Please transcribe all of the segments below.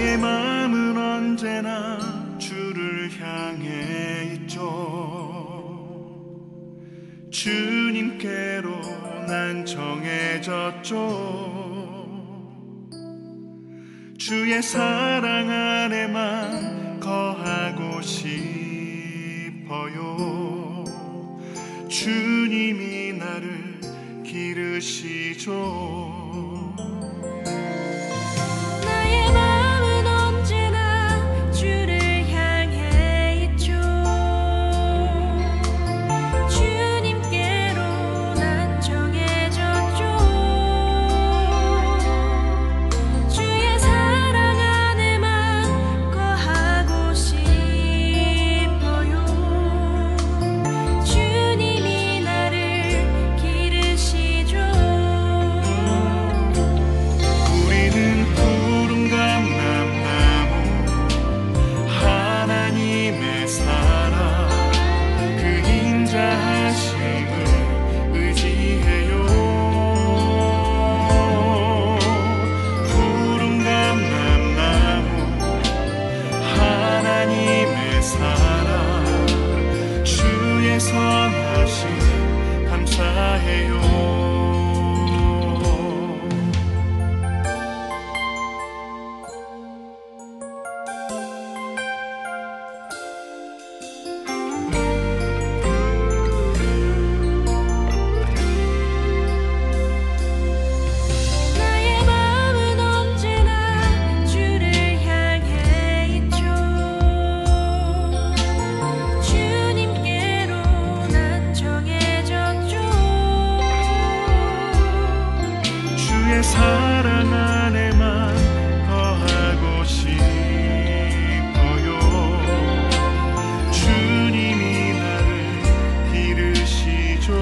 나의 마음은 언제나 주를 향해 있죠. 주님께로 난 정해졌죠. 주의 사랑 안에만 거하고 싶어요. 주님이 나를 기르시죠. Senhor. 사랑 안에만 더하고 싶어요. 주님이 나를 기르시죠.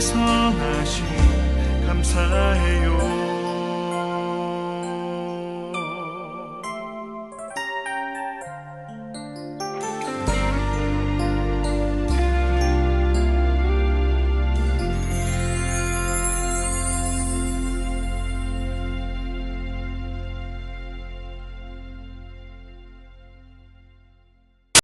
대성하신